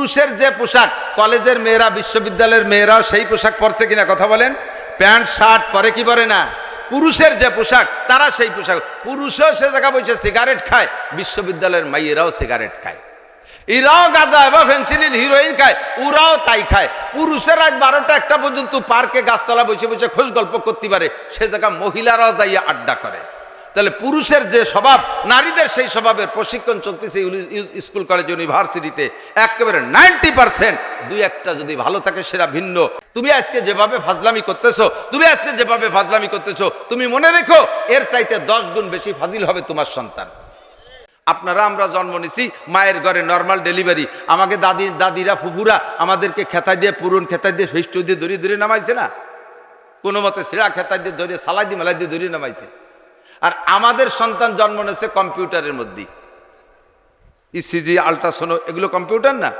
পুরুষের যে পোশাক, কলেজের মেয়েরা, বিশ্ববিদ্যালয়ের মেয়েরাও সেই পোশাক পরছে কিনা কথা বলেন। প্যান্ট, শার্ট পরে কি পরে না? পুরুষের যে পোশাক, তারা সেই পোশাক। পুরুষও সে জায়গা বসে সিগারেট খায়, বিশ্ববিদ্যালয়ের মাইয়েরাও সিগারেট খায়। এরাও গাঁজা বা ফেন্সিলিন হিরোইন খায় ওরাও তাই খায়। পুরুষের আজ বারোটা একটা পর্যন্ত পার্কে গাছতলা বসে বসে খোঁজ গল্প করতে পারে। সে জায়গা মহিলারাও যাইয়া আড্ডা করে। তাহলে পুরুষের যে স্বভাব, নারীদের সেই স্বভাবের প্রশিক্ষণ চলতেছে স্কুল, কলেজ, ইউনিভার্সিটিতে। একেবারে নাইনটি পার্সেন্ট দুই একটা যদি ভালো থাকে সেটা ভিন্ন। তুমি আজকে যেভাবে ফাজলামি করতেছো, তুমি আজকে যেভাবে ফাজলামি করতেছো, তুমি মনে রেখো এর চাইতে দশ গুণ বেশি ফাজিল হবে তোমার সন্তান। আপনারা, আমরা জন্ম নিছি, মায়ের ঘরে নর্মাল ডেলিভারি আমাকে দাদি, দাদিরা, ফুফুরা আমাদেরকে খেতা দিয়ে, পুরন খেতা দিয়ে ফিস্ট দিয়ে, দড়ি দড়ি নামাইছে না? কোনো মতে সিরা খেতা দিয়ে ধরে সালাই দিয়ে, মেলাই দিয়ে, দড়ি নামাইছে। আর আমাদের সন্তান জন্ম নিয়েছে কম্পিউটারের মধ্যে ইসিজি আল্ট্রাসোনো এগুলো কম্পিউটার না?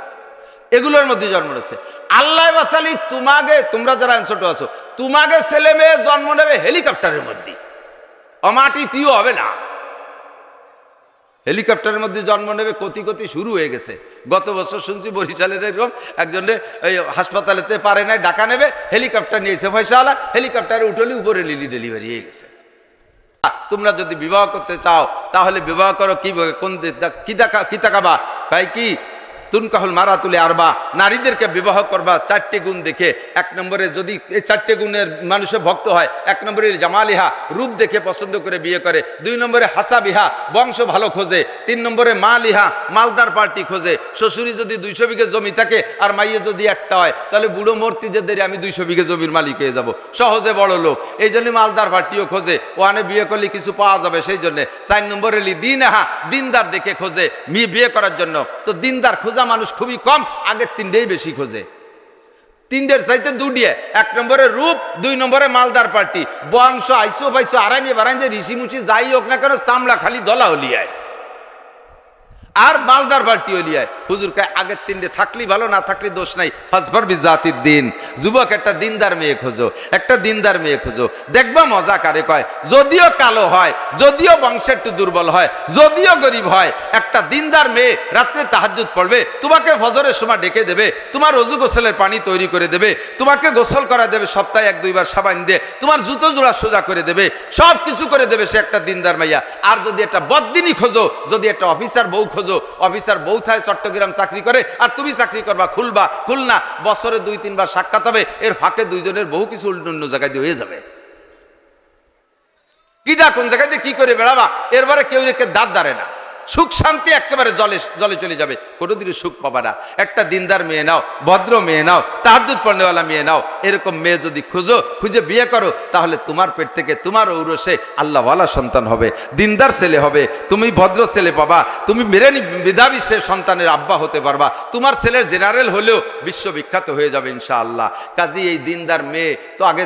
এগুলোর মধ্যে জন্ম নিয়েছে। আল্লাহ বাসালি, তোমাকে, তোমরা যারা ছোট আছো, তোমাকে ছেলে মেয়ে জন্ম নেবে হেলিকপ্টারের মধ্যে অমাটি তিও হবে না। হেলিকপ্টারের মধ্যে জন্ম নেবে, কতি কতি শুরু হয়ে গেছে। গত বছর শুনছি বরিশালের এরকম একজনে এই হাসপাতালেতে পারে নাই, ডাকা নেবে, হেলিকপ্টার নিয়েছে পয়সাওয়ালা হেলিকপ্টারে উঠলি উপরে লিলি ডেলিভারি হয়ে গেছে। তোমরা যদি বিবাহ করতে চাও, তাহলে বিবাহ করো কি কোন কি দেখা কি তাকাবা তাই কি? তুনকাহুল মারা তুলে আরবা, নারীদেরকে বিবাহ করবা, চারটে গুণ দেখে। এক নম্বরে যদি এই চারটে গুণের মানুষে ভক্ত হয়, এক নম্বরে জামালিহা, রূপ দেখে পছন্দ করে বিয়ে করে। দুই নম্বরে হাসা বিহা বংশ ভালো খোঁজে। তিন নম্বরে মা লিহা মালদার পার্টি খোঁজে। শ্বশুরি যদি দুইশো বিঘে জমি থাকে আর মাইয়ে যদি একটা হয়, তাহলে বুড়ো মূর্তি যে দেরি আমি দুইশো বিঘে জমির মালিক হয়ে যাব। সহজে বড় লোক। এই জন্য মালদার পার্টিও খোঁজে। ওখানে বিয়ে করলে কিছু পাওয়া যাবে সেই জন্য। চার নম্বরে দিন হা দিনদার দেখে খোঁজে। মি বিয়ে করার জন্য। তো দিনদার খোঁজা মানুষ খুবই কম, আগের তিনটেই বেশি খোঁজে। তিনটের চাইতে দুটিয়ে, এক নম্বরে রূপ, দুই নম্বরে মালদার পার্টি। বংশ, আইসো পাইসো আড়াইনে বাড়াইনে ঋষি মুছি যাই হোক না কেন, চামড়া খালি দলা হলিয়ায় আর মালদার পার্টি হলিয়ায় হুজুর কায়, আগের তিনটে থাকলি ভালো, না থাকলে দোষ নাই। ফাসফার বি জাতির দিন। যুবক, একটা দিনদার মেয়ে খোঁজো, একটা দিনদার মেয়ে খোঁজো। দেখবা মজা কারে কয়? যদিও কালো হয়, যদিও বংশের একটু দুর্বল হয়, যদিও গরিব হয়, একটা দিনদার মেয়ে রাত্রে তাহাজ্জুদ পড়বে, তোমাকে ফজরের সময় ডেকে দেবে, তোমার রজু গোসলের পানি তৈরি করে দেবে, তোমাকে গোসল করা দেবে, সপ্তাহে এক, দুইবার সাবান দিয়ে, তোমার জুতো জোড়া সোজা করে দেবে সব কিছু করে দেবে সে একটা দিনদার মাইয়া। আর যদি একটা বদিনী খোঁজো, যদি একটা অফিসার বউ খোঁজো অফিসার বৌথায় চট্টগ্রাম চাকরি করে, আর তুমি চাকরি করবা, খুলবা, খুলনা, বছরে দুই, তিনবার সাক্ষাৎ হবে, এর ফাঁকে দুইজনের বহু কিছু অন্য জায়গায় দিয়ে হয়ে যাবে। কিটা কোন জায়গায় দিয়ে কি করে বেড়াবা? এরবারে কেউ রেখে দাঁত দাঁড়ে না। সুখ শান্তি একেবারে জলে জলে চলে যাবে। কোনোদিনই সুখ পাবা না। একটা দিনদার মেয়ে নাও, ভদ্র মেয়ে নাও তাহাজুদ পড়নেওয়ালা মেয়ে নাও, এরকম মেয়ে যদি খুঁজো, খুঁজে বিয়ে করো, তাহলে তোমার পেট থেকে তোমার ঔরসে আল্লাহওয়ালা সন্তান হবে, দিনদার ছেলে হবে, তুমি ভদ্র ছেলে পাবা, তুমি মেরেনি মেধাবী সে সন্তানের আব্বা হতে পারবা, তোমার ছেলের জেনারেল হলেও বিশ্ববিখ্যাত হয়ে যাবে ইনশাআল্লাহ। কাজী এই দিনদার মেয়ে তো আগে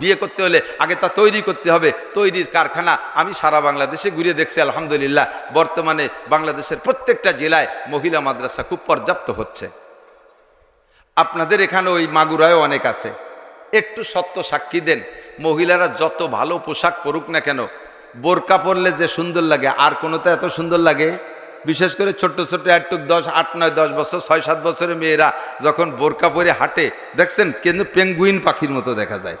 বিয়ে করতে হলে আগে তা তৈরি করতে হবে, তৈরির কারখানা আমি সারা বাংলাদেশে ঘুরে দেখছি, আলহামদুলিল্লাহ। বর্তমানে বাংলাদেশের প্রত্যেকটা জেলায় মহিলা মাদ্রাসা খুব পর্যাপ্ত হচ্ছে। আপনাদের এখানে ওই মাগুরায়ও অনেক আছে। একটু সত্য সাক্ষী দেন, মহিলারা যত ভালো পোশাক পরুক না কেন, বোরকা পরলে যে সুন্দর লাগে, আর কোনোতে এত সুন্দর লাগে? বিশেষ করে ছোট্ট ছোট্ট একটু দশ, আট, নয়, দশ বছর, ছয়, সাত বছরের মেয়েরা যখন বোরকা পরে হাঁটে, দেখছেন কিন্তু পেঙ্গুইন পাখির মতো দেখা যায়।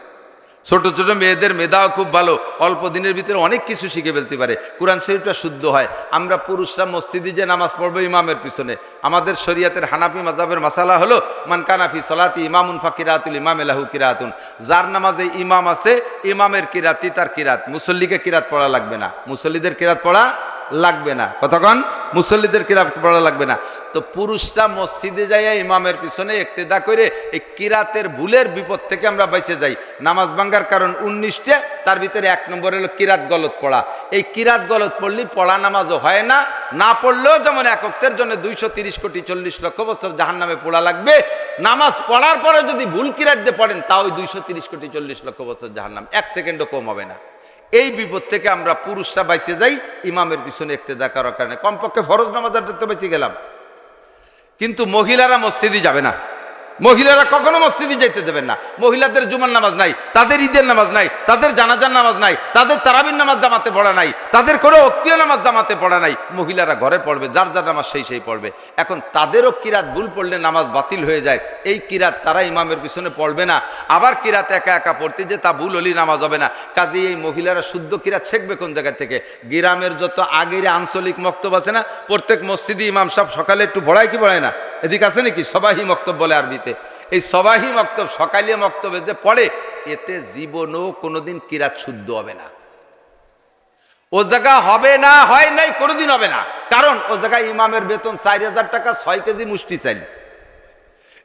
ছোট ছোট মেয়েদের মেধাও খুব ভালো, অল্প দিনের ভিতরে অনেক কিছু শিখে ফেলতে পারে। কোরআন শরীফটা শুদ্ধ হয়। আমরা পুরুষরা মসজিদে যে নামাজ পড়ব ইমামের পিছনে। আমাদের শরীয়তের হানাফি মাজাবের মাসালা হলো, মান কানাফি সলাতি ইমামুন ফাকিরাতুল ইমাম এলাহু কিরাতুন। যার নামাজে ইমাম আছে, ইমামের কিরাতি তার কিরাত। মুসল্লিকে কিরাত পড়া লাগবে না। মুসল্লিদের কিরাত পড়া লাগবে না। কতক্ষণ? মুসল্লিদের কিরাত পড়া লাগবে না। তো পুরুষরা মসজিদে যাইয়া ইমামের পিছনে একতেদা করে এই কিরাতের ভুলের বিপদ থেকে আমরা বেঁচে যাই। নামাজ ভাঙ্গার কারণ উনিশটে, তার ভিতরে এক নম্বর হলো কিরাত গলত পড়া। এই কিরাত গলত পড়লে, পড়া নামাজও হয় না না পড়লেও যেমন একত্রের জন্য দুইশো তিরিশ কোটি চল্লিশ লক্ষ বছর জাহান নামে পড়া লাগবে। নামাজ পড়ার পরে যদি ভুল কিরাত দিয়ে পড়েন, তাও দুইশো তিরিশ কোটি চল্লিশ লক্ষ বছর জাহান নাম এক সেকেন্ডও কম হবে না। এই বিপদ থেকে আমরা পুরুষরা বাইসে যাই, ইমামের পিছনে একতে দেখার কারণে। কমপক্ষে ফরজ নামাজ তো বেঁচে গেলাম। কিন্তু মহিলারা মসজিদই যাবে না। মহিলারা কখনো মসজিদে যেতে দেবেন না। মহিলাদের জুমার নামাজ নাই, তাদের ঈদের নামাজ নাই, তাদের জানাজার নামাজ নাই, তাদের তারাবির নামাজ জামাতে পড়া নাই, তাদের কোনো অক্তীয় নামাজ জামাতে পড়া নাই। মহিলারা ঘরে পড়বে, যার যার নামাজ সেই সেই পড়বে। এখন তাদেরও কিরাত ভুল পড়লে নামাজ বাতিল হয়ে যায়। এই কিরাত তারা ইমামের পিছনে পড়বে না। আবার কিরাত একা একা পড়তে যে তা ভুল হলি নামাজ হবে না। কাজে এই মহিলারা শুদ্ধ কিরাত শিখবে কোন জায়গা থেকে? গ্রামের যত আগের আঞ্চলিক মক্তব আছে না, প্রত্যেক মসজিদে ইমাম সাহেব সকালে একটু পড়ায় কি পড়ায় না? এদিকে আছে নাকি? সবাই মক্তব বলে আরবিতে। এই সবাহি মক্তব, সকালীয় মক্তবে যে পড়ে, এতে জীবনও কোনোদিন কিরাত শুদ্ধ হবে না। ও জায়গা হবে না, হয় নাই, কোনোদিন হবে না। কারণ ও জায়গায় ইমামের বেতন চার হাজার টাকা, ছয় কেজি মুষ্টি চাইল।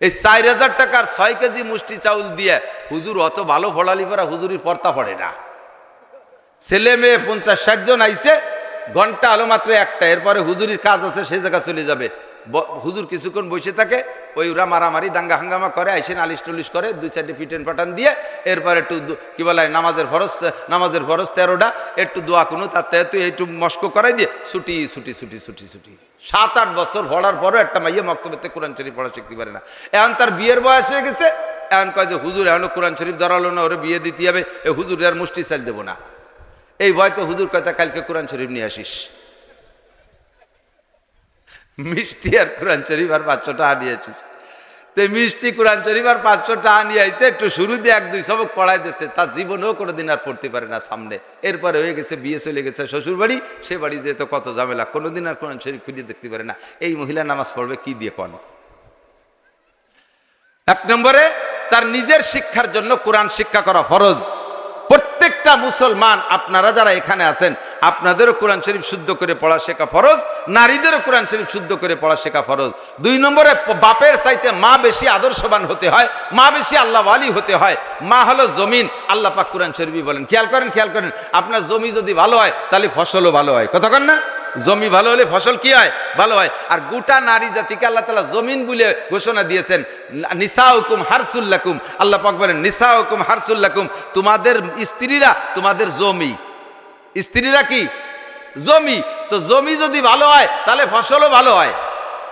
এই চার হাজার টাকার ছয় কেজি মুষ্টি চাউল দিয়ে হুজুর অত ভালো ফলালি পরা হুজুরির পর্তা পড়ে না। ছেলে মেয়ে পঞ্চাশ ষাট জন আইসে ঘণ্টা আলো মাত্র একটা, এরপরে হুজুরির কাজ আছে সেই জায়গা চলে যাবে। হুজুর কিছুক্ষণ বসে থাকে ওই ওরা মারামারি, দাঙ্গা হাঙ্গামা করে, আইসে নালিশ টুলিশ করে, দুই চারটে পিটেন পাটান দিয়ে এরপরে একটু কি বলে, নামাজের ফরজ নামাজের ফরজ তেরোটা, একটু দোয়া কোনো তার তুই একটু মস্ক করাই দিয়ে ছুটি ছুটি ছুটি ছুটি ছুটি। সাত আট বছর ভরার পরও একটা মাইয়ে মক্তবেতে কোরআন শরীফ পড়া শিখতে পারে না। এখন তার বিয়ের বয়স হয়ে গেছে, এখন কয় যে, হুজুর, এখনও কোরআন শরীফ ধরালো না, ওরে বিয়ে দিতে হবে, এ হুজুর আর মুষ্টি চাল দেবো না। এই ভয় তো হুজুর কয়তা কালকে কোরআন শরীফ নিয়ে আসিস। মিষ্টি আর কোরআন শরীফ আর পাঁচশো টাকা নিয়েছিস তো মিষ্টি, কোরআন শরীফ আর পাঁচশো টাকা নিয়ে আইসে একটু শুরু দিয়ে এক দুই সবক পড়াই দিচ্ছে তার জীবনেও কোনোদিন আর পড়তে পারে না সামনে। এরপরে হয়ে গেছে, বিয়ে চলে গেছে শ্বশুর বাড়ি। সে বাড়ি যেত কত ঝামেলা, কোনোদিন আর কোরআন শরীফ খুঁজে দেখতে পারে না। এই মহিলা নামাজ পড়বে কি দিয়ে কন এক নম্বরে, তার নিজের শিক্ষার জন্য কোরআন শিক্ষা করা ফরজ। প্রত্যেকটা মুসলমান, আপনারা যারা এখানে আছেন আপনাদেরও কোরআন শরীফ শুদ্ধ করে পড়া শেখা ফরজ, নারীদেরও কোরআন শরীফ শুদ্ধ করে পড়া শেখা ফরজ। দুই নম্বরে, বাপের চাইতে মা বেশি আদর্শবান হতে হয়, মা বেশি আল্লাহ আলী হতে হয়, মা হলো জমিন। আল্লাহ পাক কোরআন শরীফই বলেন। খেয়াল করেন খেয়াল করেন, আপনার জমি যদি ভালো হয়, তাহলে ফসলও ভালো হয়। কথা কন না? জমি ভালো হলে ফসল কি হয়? ভালো হয়। আর গোটা নারী জাতিকে আল্লাহ তালা জমিন বলে ঘোষণা দিয়েছেন নিসা হুকুম হারসুল্লাকুম। আল্লাহ পাক বলেন নিসা হুকুম হারসুল্লাকুম। তোমাদের স্ত্রীরা তোমাদের জমি। স্ত্রীরা কি? জমি। তো জমি যদি ভালো হয়, তাহলে ফসলও ভালো হয়।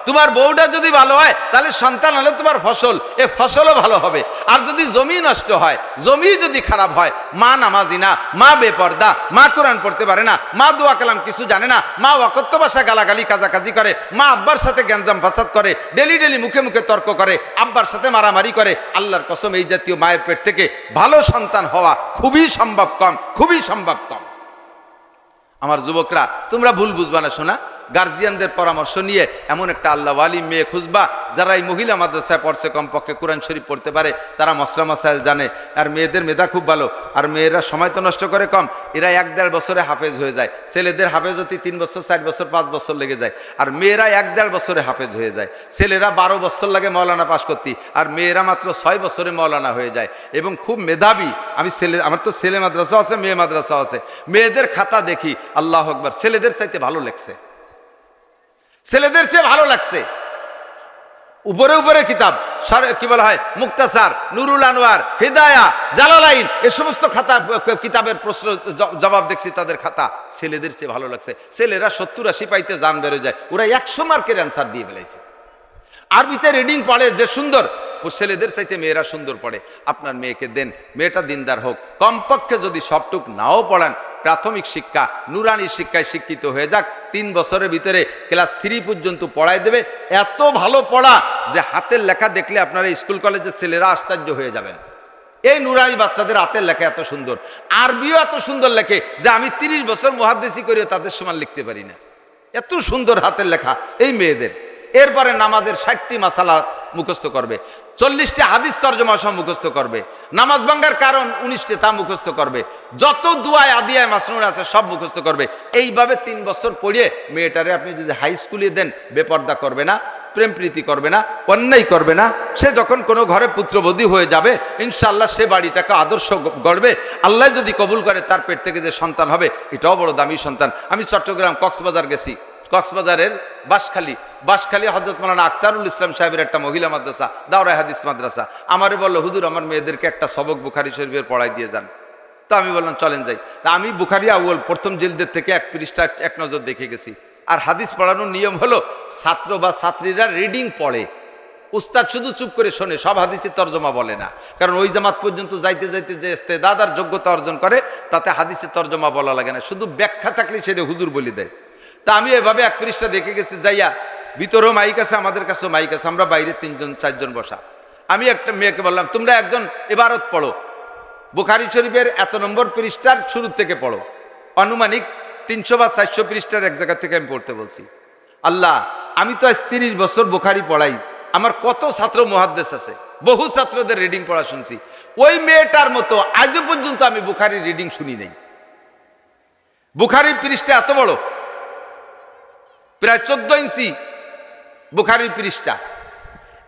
তোমার বউটা যদি ভালো হয়, তাহলে সন্তান হলে তোমার ফসল। এ ফসলও ভালো হবে। আর যদি জমি নষ্ট হয়, জমি যদি খারাপ হয়, মা নামাজি না, মা বেপর্দা, মা কোরআন পড়তে পারে না, মা দোয়া কালাম কিছু জানে না, মা অকত্য ভাষা গালাগালি, কাজাকাজি করে, মা আব্বার সাথে গ্যাঞ্জাম ফাসাদ করে, ডেলি ডেলি মুখে মুখে তর্ক করে, আব্বার সাথে মারামারি করে, আল্লাহর কসম এই জাতীয় মায়ের পেট থেকে ভালো সন্তান হওয়া খুবই সম্ভব কম, খুবই সম্ভব কম। আমার যুবকরা তোমরা ভুল বুঝবা না শোনা। গার্জিয়ানদের পরামর্শ নিয়ে এমন একটা আল্লাহ আলী মেয়ে খুঁজবা, যারা এই মহিলা মাদ্রাসায় পড়ছে কমপক্ষে কোরআন শরীফ পড়তে পারে, তারা মশলা মশাইল জানে। আর মেয়েদের মেধা খুব ভালো, আর মেয়েরা সময় তো নষ্ট করে কম, এরা এক দেড় বছরে হাফেজ হয়ে যায়। ছেলেদের হাফেজ হতে তিন বছর, চার বছর, পাঁচ বছর লেগে যায়। আর মেয়েরা এক দেড় বছরে হাফেজ হয়ে যায়। ছেলেরা বারো বছর লাগে মৌলানা পাশ করতে, আর মেয়েরা মাত্র ছয় বছরে মৌলানা হয়ে যায়। এবং খুব মেধাবী, আমি ছেলে, আমার তো ছেলে মাদ্রাসা আছে, মেয়ে মাদ্রাসা আছে। মেয়েদের খাতা দেখি, আল্লাহ আকবার, ছেলেদের চাইতে ভালো লাগছে ছেলেদের চেয়ে ভালো লাগছে। উপরে উপরে কিতাব কি বলা হয়, মুক্তাসার, নুরুল আনোয়ার হিদায়া, জালালাইন, এ সমস্ত খাতা কিতাবের প্রশ্ন জবাব দেখছি তাদের খাতা। ছেলেদের চেয়ে ভালো লাগছে। ছেলেরা সত্তর আশি পাইতে যান বেরো যায়। ওরা একশো মার্কের অ্যান্সার দিয়ে ফেলেছে আরবিতে রিডিং পড়ে যে সুন্দর ছেলেদের চাইতে মেয়েরা সুন্দর পড়ে। আপনার মেয়েকে দেন, মেয়েটা দিনদার হোক। কমপক্ষে যদি সবটুক নাও পড়ান প্রাথমিক শিক্ষা, নুরানি শিক্ষায় শিক্ষিত হয়ে যাক, তিন বছরের ভিতরে ক্লাস থ্রি পর্যন্ত পড়াই দেবে। এত ভালো পড়া যে হাতের লেখা দেখলে আপনারা স্কুল কলেজের ছেলেরা আশ্চর্য হয়ে যাবেন। এই নুরানি বাচ্চাদের হাতের লেখা এত সুন্দর। আরবিও এত সুন্দর লেখে যে আমি তিরিশ বছর মহাদেশি করেও তাদের সমান লিখতে পারি না। এত সুন্দর হাতের লেখা এই মেয়েদের। এরপরে নামাজের ষাটটি মাসালা মুখস্থ করবে। চল্লিশটি হাদিস তর্জমা সহ মুখস্থ করবে। নামাজ ভাঙ্গার কারণ উনিশটি, তা মুখস্থ করবে। যত দুয়ায়, আদিয়ায় মাসনুর আছে, সব মুখস্থ করবে। এইভাবে তিন বছর পড়িয়ে মেয়েটারে আপনি যদি হাই স্কুলে দেন, বেপর্দা করবে না প্রেম প্রীতি করবে না, অন্যায় করবে না, সে যখন কোনো ঘরে পুত্রবধূ হয়ে যাবে ইনশাল্লাহ সে বাড়িটাকে আদর্শ গড়বে। আল্লাহ যদি কবুল করে তার পেট থেকে যে সন্তান হবে, এটাও বড় দামি সন্তান। আমি চট্টগ্রাম কক্সবাজার গেছি। কক্সবাজারের বাসখালী বাসখালী হজরত মৌলানা আক্তারুল ইসলাম সাহেবের একটা মহিলা মাদ্রাসা দাওরা হাদিস মাদ্রাসা। আমারে বলল, হুজুর, আমার মেয়েদেরকে একটা সবক বুখারি শরীফের পড়াই দিয়ে যান। তা আমি বললাম, চলেন যাই। তা আমি বুখারি আউ্ল প্রথম জিলদের থেকে এক পৃষ্ঠা, এক নজর দেখে গেছি। আর হাদিস পড়ানোর নিয়ম হলো, ছাত্র বা ছাত্রীরা রিডিং পড়ে। উস্তাদ শুধু চুপ করে শোনে, সব হাদিসের তর্জমা বলে না। কারণ ওই জামাত পর্যন্ত যাইতে যাইতে যে ইস্তেদাদ আর যোগ্যতা অর্জন করে, তাতে হাদিসের তর্জমা বলা লাগে না। শুধু ব্যাখ্যা থাকলে সেটা হুজুর বলি দেয়। তা আমি এভাবে এক পৃষ্ঠা দেখে গেছি, যাইয়া ভিতরেও মাইক আছে, আমাদের কাছেও মাইক আছে, আমরা বাইরে তিনজন, চারজন বসা। আমি একটা মেয়েকে বললাম, তোমরা একজন এবারত পড়ো। বুখারি শরীফের এত নম্বর পৃষ্ঠার শুরু থেকে পড়ো। আনুমানিক তিনশো বা চারশো পৃষ্ঠার এক জায়গা থেকে আমি পড়তে বলছি। আল্লাহ, আমি তো আজ তিরিশ বছর বুখারি পড়াই। আমার কত ছাত্র মহাদ্দেশ আছে, বহু ছাত্রদের রিডিং পড়া শুনছি। ওই মেয়েটার মতো আজও পর্যন্ত আমি বুখারি রিডিং শুনি নাই। বুখারির পৃষ্ঠা এত বড় প্রায় চোদ্দ ইঞ্চি বুখারির পৃষ্ঠা।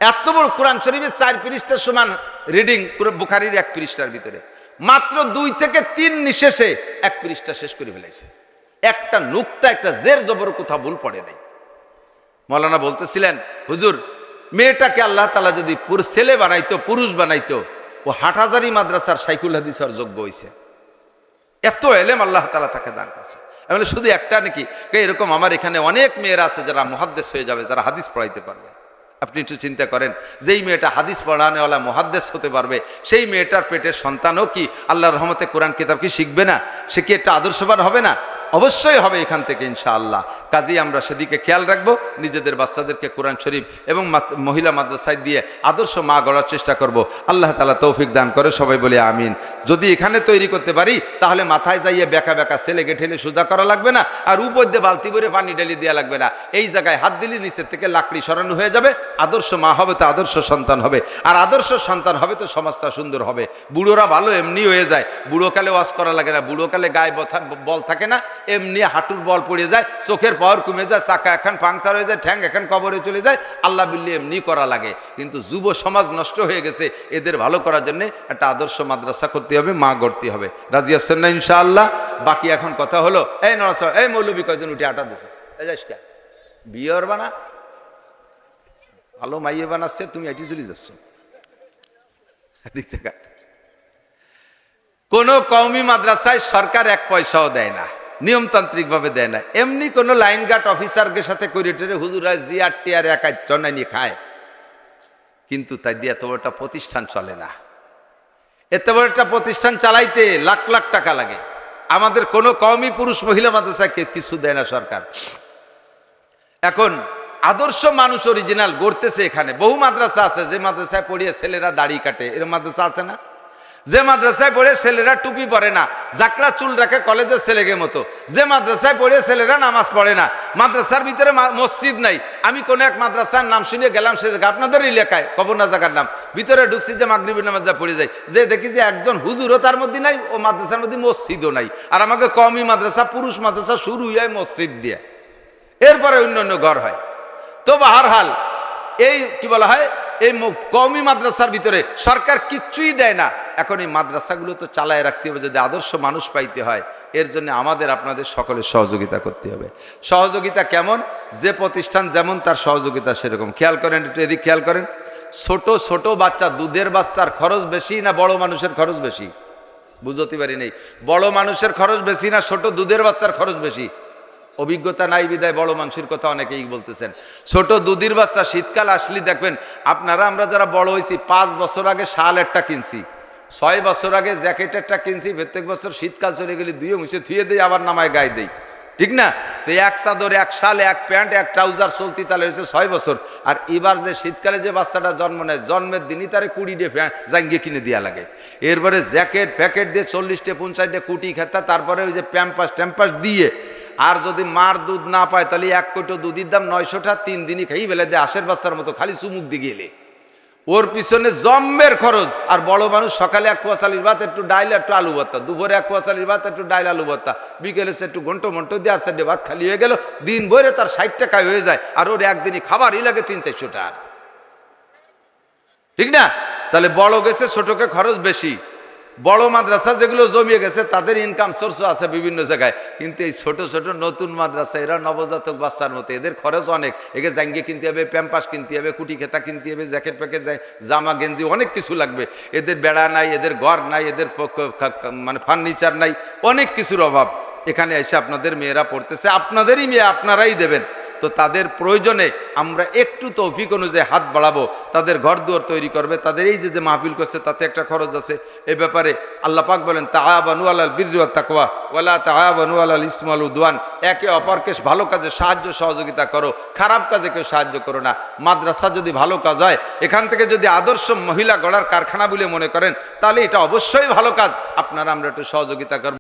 এত বড় কোরআন শরীফের চার পৃষ্ঠার সমান রিডিং বুখারির এক পৃষ্ঠার ভিতরে। মাত্র দুই থেকে তিন নিঃশেষে এক পৃষ্ঠা শেষ করে ফেলাইছে। একটা নুক্তা, একটা জের জবর কোথাও ভুল পড়ে নাই। মৌলানা বলতেছিলেন, হুজুর, মেয়েটাকে আল্লাহ তালা যদি ছেলে বানাইতো, পুরুষ বানাইতো, ও হাটহাজারি মাদ্রাসার সাইকুল হাদিস যোগ্য হয়েছে এত এলেম আল্লাহ তালা তাকে দান করছে। আমি শুধু একটা নাকি? এরকম আমার এখানে অনেক মেয়েরা আছে যারা মহাদ্দেশ হয়ে যাবে, যারা হাদিস পড়াইতে পারবে। আপনি একটু চিন্তা করেন, যেই মেয়েটা হাদিস পড়ানোওয়ালা মহাদ্দেশ হতে পারবে, সেই মেয়েটার পেটের সন্তানও কি আল্লাহর রহমতে কোরআন কিতাব কি শিখবে না? সে কি একটা আদর্শবান হবে না? অবশ্যই হবে এখান থেকে, ইনশাআল্লাহ। কাজেই আমরা সেদিকে খেয়াল রাখব, নিজেদের বাচ্চাদেরকে কোরআন শরীফ এবং মহিলা মাদ্রাসায় দিয়ে আদর্শ মা গড়ার চেষ্টা করব। আল্লাহ তালা তৌফিক দান করে, সবাই বলে আমিন। যদি এখানে তৈরি করতে পারি, তাহলে মাথায় যাইয়ে বেকা বেকা ছেলেকে ঠেলে সোজা করা লাগবে না, আর উপর দিয়ে বালতি ভরে পানি ঢেলে দেওয়া লাগবে না। এই জায়গায় হাত দিলে নিচের থেকে লাকড়ি সরানো হয়ে যাবে, আদর্শ মা হবে তো আদর্শ সন্তান হবে, আর আদর্শ সন্তান হবে তো সমাজটা সুন্দর হবে। বুড়োরা ভালো এমনি হয়ে যায় বুড়োকালে ওয়াশ করা লাগে না বুড়োকালে গায়ে বল থাকে না এমনি হাঁটুর বল পড়ে যায়, চোখের পাওয়ার কমে যায়, চাকা এখন পাংচার হয়ে যায়, ঠ্যাং এখন কবরে চলে যায়, আল্লাহ বিল্লি এমনি করা লাগে। কিন্তু যুব সমাজ নষ্ট হয়ে গেছে, এদের ভালো করার জন্য একটা আদর্শ মাদ্রাসা করতে হবে, মা গড়তে হবে। রাজি আসছেন না ইনশাআল্লাহ? বাকি এখন কথা হলো, এই নড়াচড়া, এই মৌলবী কয়জন উঠে আটা দিছে? বিয়ের বানা? ভালো মাইয়ে বানাচ্ছে, তুমি এটি চলে যাচ্ছ। দিক থেকে। কোন কওমি মাদ্রাসায় সরকার এক পয়সাও দেয় না। নিয়মতান্ত্রিক ভাবে দেয় না। এমনি কোন লাইন গার্ড অফিসারকে সাথে করে টেরে হুজুরা জিয়ার, টিয়ার একাই চন্নাই নিয়ে খায়। কিন্তু তাই দিয়ে এত বড় একটা প্রতিষ্ঠান চলে না। এত বড় একটা প্রতিষ্ঠান চালাইতে লাখ লাখ টাকা লাগে। আমাদের কোনো কমই পুরুষ মহিলা মাদ্রাসায় কে- কিছু দেয় না সরকার। এখন আদর্শ মানুষ অরিজিনাল গড়তেছে এখানে। বহু মাদ্রাসা আছে যে মাদ্রাসায় পড়িয়ে ছেলেরা দাড়ি কাটে। এর মাদ্রাসা আছে না? যে মাদ্রাসায় পড়ে ছেলেরা টুপি পরে না, জাকড়া চুল রাখে কলেজের ছেলেকে মতো। যে মাদ্রাসায় পড়ে ছেলেরা নামাজ পড়ে না, মাদ্রাসার ভিতরে মসজিদ নাই। আমি কোনো এক মাদ্রাসার নাম শুনে গেলাম, সে আপনাদের এলাকায়, কবর না জায়গার নাম। ভিতরে ঢুকছি যে মাগরিবি নামাজ যা পড়ে যায় যে দেখি যে একজন হুজুরও তার মধ্যে নাই, ও মাদ্রাসার মধ্যে মসজিদও নাই। আর আমাকে কমই মাদ্রাসা, পুরুষ মাদ্রাসা শুরু হয় মসজিদ দিয়ে। এরপরে অন্য অন্য ঘর হয়। তো বাহারহাল এই কি বলা হয়? এই কওমি মাদ্রাসার ভিতরে সরকার কিচ্ছুই দেয় না। এখন এই মাদ্রাসাগুলো তো চালায় রাখতে হবে, যদি আদর্শ মানুষ পাইতে হয়, এর জন্য আমাদের আপনাদের সকলের সহযোগিতা করতে হবে। সহযোগিতা কেমন? যে প্রতিষ্ঠান যেমন তার সহযোগিতা সেরকম। খেয়াল করেন, একটু এদিক খেয়াল করেন। ছোট ছোট বাচ্চা, দুধের বাচ্চার খরচ বেশি না বড় মানুষের খরচ বেশি? বুঝতে পারি নেই। বড় মানুষের খরচ বেশি না ছোট, দুধের বাচ্চার খরচ বেশি? অভিজ্ঞতা নাই বিদায়, বড় মানুষের কথা অনেকেই বলতেছেন। ছোট দুধের বাচ্চা, শীতকাল আসলে দেখবেন, আপনারা, আমরা যারা বড় হয়েছি, পাঁচ বছর আগে শাল একটা কিনছি, ছয় বছর আগে জ্যাকেট একটা কিনছি, প্রত্যেক বছর শীতকাল চলে গেলে দুইও মুছে থুয়ে দিই, আবার নামায় গায়ে দেই। ঠিক না? তো এক চাদর, এক শাল, এক প্যান্ট, এক ট্রাউজার চলতি তাহলে হয়েছে ছয় বছর। আর এবার যে শীতকালে যে বাচ্চাটা জন্ম নেয়, জন্মের দিনই তারে কুড়ি ডে জাঙ্গিয়ে কিনে দেওয়া লাগে। এরপরে জ্যাকেট, প্যাকেট দিয়ে চল্লিশটে, পঞ্চাশটে কুটি খেতা, তারপরে ওই যে প্যাম্পাস, ট্যাম্পাস দিয়ে আর যদি মার দুধ না পায়, তাহলে এক কোটো দুধের দাম নয়শোটা তিন দিনই খাই বেলে দেয় আশের বাচ্চার মতো খালি চুমুক দিয়ে গেলে। ওর পিছনে জম্মের খরচ। আর বড় মানুষ সকালে এক কুয়াশালির ভাত, একটু ডাইল, একটু আলু ভর্তা। দুপুরে এক কুয়াশালির ভাত, একটু ডাইল, আলু ভর্তা। বিকেলে সে একটু ঘন্টো মন্টো দিয়ে আর সাইডে ভাত খালি হয়ে গেল। দিন ভরে তার ষাট টাকায় হয়ে যায়। আর ওর একদিনই খাবারই লাগে তিন চারশো টাকা ঠিক না? তাহলে বড় গেছে, ছোটকে খরচ বেশি। বড় মাদ্রাসা যেগুলো জমিয়ে গেছে, তাদের ইনকাম সোর্স আছে বিভিন্ন জায়গায়। কিন্তু এই ছোট ছোট নতুন মাদ্রাসা, এরা নবজাতক বাচ্চার মতো। এদের খরচ অনেক। একে জাঙ্গে কিনতে হবে, প্যাম্পাস কিনতে হবে, কুটি খেতা কিনতে হবে, জ্যাকেট প্যাকেট, জামা গেঞ্জি, অনেক কিছু লাগবে। এদের বেড়া নাই, এদের ঘর নাই, এদের মানে ফার্নিচার নাই, অনেক কিছুর অভাব। এখানে এসে আপনাদের মেয়েরা পড়তেছে, আপনাদেরই মেয়ে আপনারাই দেবেন। তো তাদের প্রয়োজনে আমরা একটু তৌফিক অনুযায়ী হাত বাড়াবো, তাদের ঘর দুয়ার তৈরি করবে, তাদের এই যে যে মাহফিল করছে, তাতে একটা খরচ আছে। এ ব্যাপারে আল্লাহ পাক বলেন তাহাবানু আলাল বিরুয়া তাকওয়া ওয়ালা তাহাবানু আলাল ইসমাল উদওয়ান। একে অপরকে ভালো কাজে সাহায্য, সহযোগিতা করো, খারাপ কাজে কেউ সাহায্য করো না। মাদ্রাসা যদি ভালো কাজ হয়, এখান থেকে যদি আদর্শ মহিলা গড়ার কারখানা বলে মনে করেন, তাহলে এটা অবশ্যই ভালো কাজ। আপনারা আমরা একটু সহযোগিতা করব।